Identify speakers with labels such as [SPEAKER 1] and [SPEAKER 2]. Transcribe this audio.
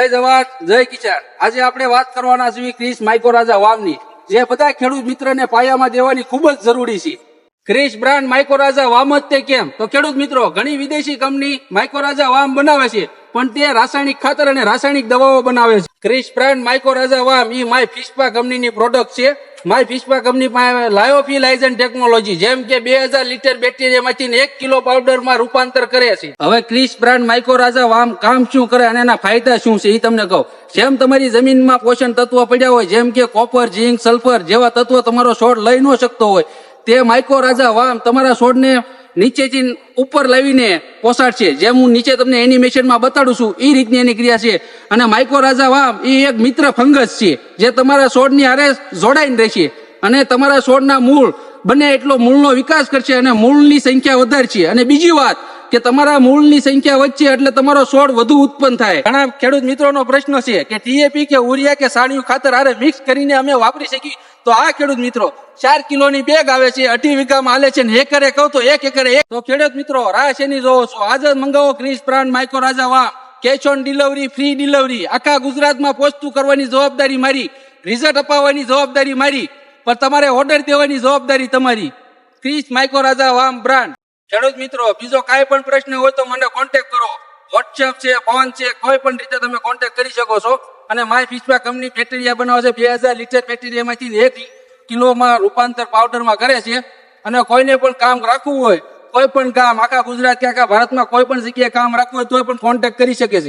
[SPEAKER 1] જય જવાન જય કિસાન. આજે આપણે વાત કરવાના છીએ ક્રીસ માઇકો રાજા વાવની, જે બધા ખેડૂત મિત્રને પાયામાં દેવાની ખૂબ જ જરૂરી છે. ક્રિશ બ્રાન્ડ માઇકોરાજા વામ જ તે કેમ? તો ખેડૂત મિત્રો, ઘણી વિદેશી કંપની માઇકોરાજા વામ બનાવે છે, પણ તે રાસાયણિક ખાતર અને રાસાયણિક દવાઓ બનાવે છે. ક્રિશ બ્રાન્ડ માઇકોરાજા વામ એ માય ફિસ્પા કંપનીની પ્રોડક્ટ છે. માય ફિસ્પા કંપની પાસે લાયોફિલાઇઝન ટેકનોલોજી, જેમ કે બે હજાર લીટર બેક્ટેરિયામાંથી એક કિલો પાવડરમાં રૂપાંતર કરે છે. હવે ક્રિસ બ્રાન્ડ માઇકોરાજા વામ કામ શું કરે અને એના ફાયદા શું છે એ તમને કહું. જેમ તમારી જમીનમાં પોષણ તત્વો પડ્યા હોય, જેમ કે કોપર, ઝીંક, સલ્ફર જેવા તત્વો તમારો છોડ લઈ ન શકતો હોય, તે માઇકોરાજા વામ તમારા છોડને નીચેથી ઉપર લાવીને પોસાડશે. જેમ હું નીચે તમને એનિમેશનમાં બતાડું છું એ રીતની એની ક્રિયા છે. અને માઇકોરાજા વામ એ એક મિત્ર ફંગસ છે, જે તમારા છોડની હારે જોડાઈને રહેશે. અને તમારા છોડના મૂળ, બને એટલો મૂળનો વિકાસ કરશે અને મૂળની સંખ્યા વધારશે. અને બીજી વાત, કે તમારા મૂળની સંખ્યા વધશે એટલે તમારો છોડ વધુ ઉત્પન્ન થાય. ઘણા ખેડૂત મિત્રોનો પ્રશ્ન છે કે, ટીએપી કે ઉરિયા કે સાણિયું ખાતર હારે મિક્સ કરીને અમે વાપરી શકીએ? તો આ ખેડૂત મિત્રો, ચાર કિલોની બેગ આવે છે, અઢી વીઘામાં હાલે છે ને એકરે કહું તો એક એકરે એક. તો ખેડૂત મિત્રો, રાહ શેની જોવો છો? આજે મંગાવો Chris brand micro Raja વામ cash on delivery, free delivery. આખા ગુજરાતમાં પહોંચતું કરવાની જવાબદારી મારી. રિઝલ્ટ અપાવવાની જવાબદારી મારી. પણ તમારે ઓર્ડર દેવાની જવાબદારી તમારી. Krish mycorrhiza VAM brand. ખેડૂત મિત્રો, બીજો કાંઈ પણ પ્રશ્ન હોય તો મને કોન્ટેક્ટ કરો. વોટ્સએપ છે ફોન છે, કોઈ પણ રીતે તમે કોન્ટેક્ટ કરી શકો છો. અને માય પીછવા કંપની બેક્ટેરિયા બનાવે છે, બે હજાર લીટર બેક્ટેરિયામાંથી એક કિલોમાં રૂપાંતર પાવડરમાં કરે છે. અને કોઈને પણ કામ રાખવું હોય, કોઈ પણ કામ આખા ગુજરાત કે આખા ભારતમાં કોઈ પણ જગ્યાએ કામ રાખવું હોય તો પણ કોન્ટેક્ટ કરી શકે છે.